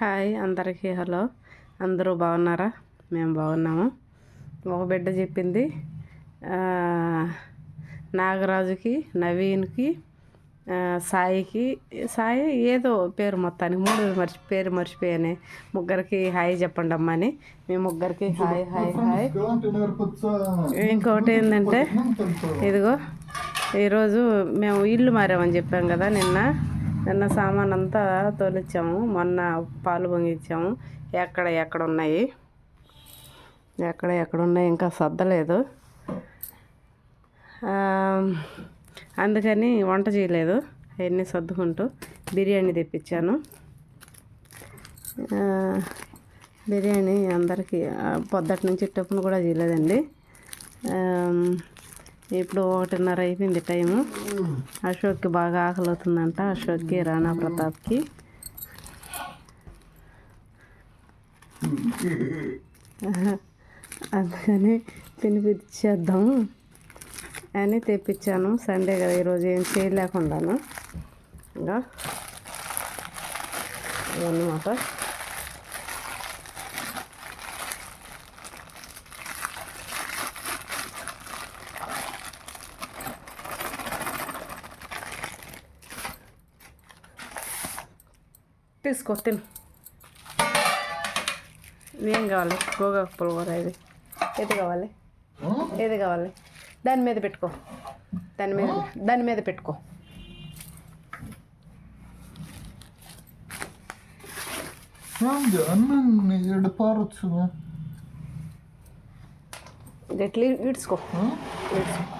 Hi అందరికీ hello. అందరూ బాగున్నారా? మేము బాగున్నాము. ఒక బిడ్డ చెప్పింది నాగరాజుకి నవీన్కి సాయికి సాయి ఏదో పేరు మొత్తానికి మూడు మర్చి పేరు మర్చిపోయానే. ముగ్గురికి హాయ్ చెప్పండి అమ్మా అని. మీ ముగ్గురికి హాయ్ హాయ్ హాయ్. ఇంకొకటి ఏంటంటే ఇదిగో ఈరోజు మేము ఇల్లు మారామని చెప్పాం కదా నిన్న. నిన్న సామాన్ అంతా తోలిచ్చాము. మొన్న పాలు పొంగిచ్చాము. ఎక్కడ ఎక్కడ ఉన్నాయి? ఎక్కడ ఎక్కడ ఉన్నాయి? ఇంకా సర్దలేదు. అందుకని వంట చేయలేదు. అవన్నీ సర్దుకుంటూ బిర్యానీ తెప్పించాను. బిర్యానీ అందరికీ ఆ, పొద్దటి నుంచి టిఫిన్ కూడా చేయలేదండి. ఇప్పుడు ఒకటిన్నర అయిపోయింది టైము. అశోక్కి బాగా ఆకలి అవుతుందంట అశోక్కి రాణా ప్రతాప్కి. అందుకని తినిపించేద్దాము అని తెప్పించాను. సండే కదా ఈరోజు ఏం చేయలేకుండాను. ఇంకా అన్నమాట తీసుకో తిను. ఏం కావాలి? గోగాకు పులిహోర ఇది. ఏది కావాలి? ఏది కావాలి? దాని మీద పెట్టుకో. దాని మీద దాని మీద పెట్టుకో. ఇట్లా ఇడ్చుకో. ఇడ్చుకో.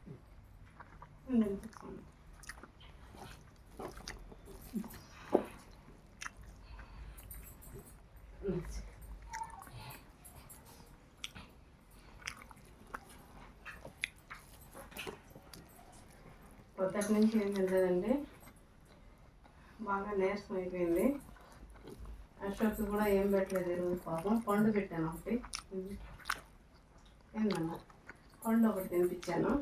పొద్దుటి నుంచి ఏం తినలేదండి బాగా నీరసం అయిపోయింది. అశోక్ కూడా ఏం పెట్టలేదు ఈరోజు పాపం. పండు పెట్టాను ఒకటి. ఏందన్నా పండు ఒకటి తినిపించాను.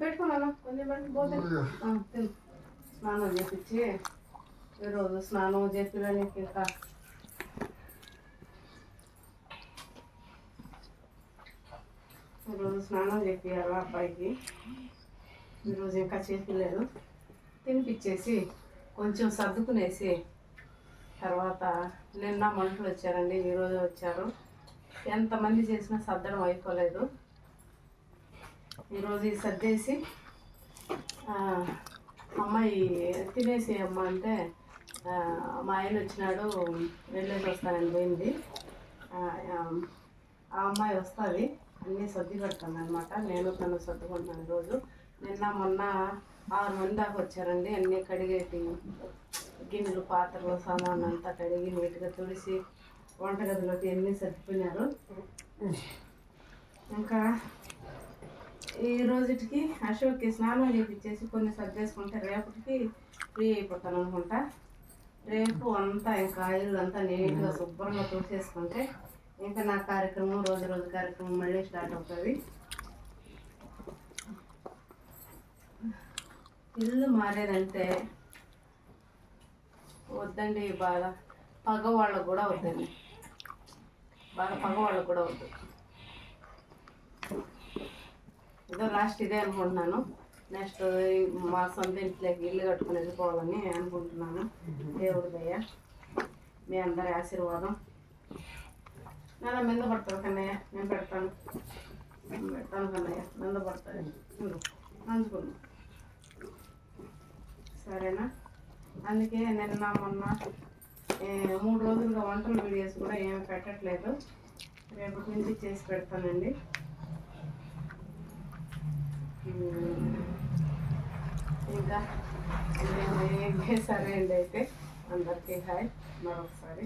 పెట్టుకున్నాను కొంచెం పెట్టుకోతే తిను స్నానం చేపించి ఈరోజు స్నానం చేపిడానికి ఇంకా. ఈరోజు స్నానం చేపియాలి అబ్బాయికి. ఈరోజు ఇంకా చేపిలేదు. తినిపించేసి కొంచెం సర్దుకునేసి తర్వాత నిన్న మనుషులు వచ్చారండి ఈరోజు వచ్చారు. ఎంతమంది చేసినా సర్దడం అయిపోలేదు. ఈరోజు ఈ సర్దేసి అమ్మాయి తినేసి అమ్మ అంటే మా ఆయన వచ్చినాడు వెళ్ళేసి వస్తానని పోయింది. ఆ, అమ్మాయి వస్తుంది అన్నీ సర్ది పెడతాను అనమాట నేను తను సర్దుకుంటున్నాను ఈరోజు నిన్న మొన్న ఆరు మంది దాకా వచ్చారండి. అన్నీ కడిగేటి గిన్నెలు పాత్రలు సామాన్ అంతా కడిగి నీట్గా తుడిసి వంటగదిలోకి అన్నీ సర్దిపోయినారు ఇంకా ఈ రోజుకి అశోక్కి స్నానం చేపించేసి కొన్ని సర్దేసుకుంటే రేపటికి ఫ్రీ అయిపోతాను అనుకుంటా రేపు అంతా ఇంకా ఇల్లు అంతా నీట్గా శుభ్రంగా తుడిచేసుకుంటే ఇంకా నా కార్యక్రమం రోజు రోజు కార్యక్రమం మళ్ళీ స్టార్ట్ అవుతుంది. ఇల్లు మారేదంటే వద్దండి బాగా బాధ. కూడా వద్దండి. బాగా పగవాళ్ళకు కూడా వద్దు. ఇదో లాస్ట్ ఇదే అనుకుంటున్నాను. నెక్స్ట్ మా సొంత ఇంట్లోకి ఇల్లు కట్టుకుని వెళ్ళిపోవాలని అనుకుంటున్నాను. దేవుడి దయ మీ అందరి ఆశీర్వాదం. నేను మింద పడతాను కన్నయ్య నేను పెడతాను. నేను పెడతాను కన్నయ్య మింద పడతాను అంచుకున్నా సరేనా? అందుకే నిన్న మొన్న మూడు రోజులుగా వంటల వీడియోస్ కూడా ఏమి పెట్టట్లేదు. రేపటి నుంచి చేసి పెడతానండి ఉమ్, ఇంకా ఏం- ఏం సరే అండి అయితే. అందరికీ హాయ్ మరొకసారి.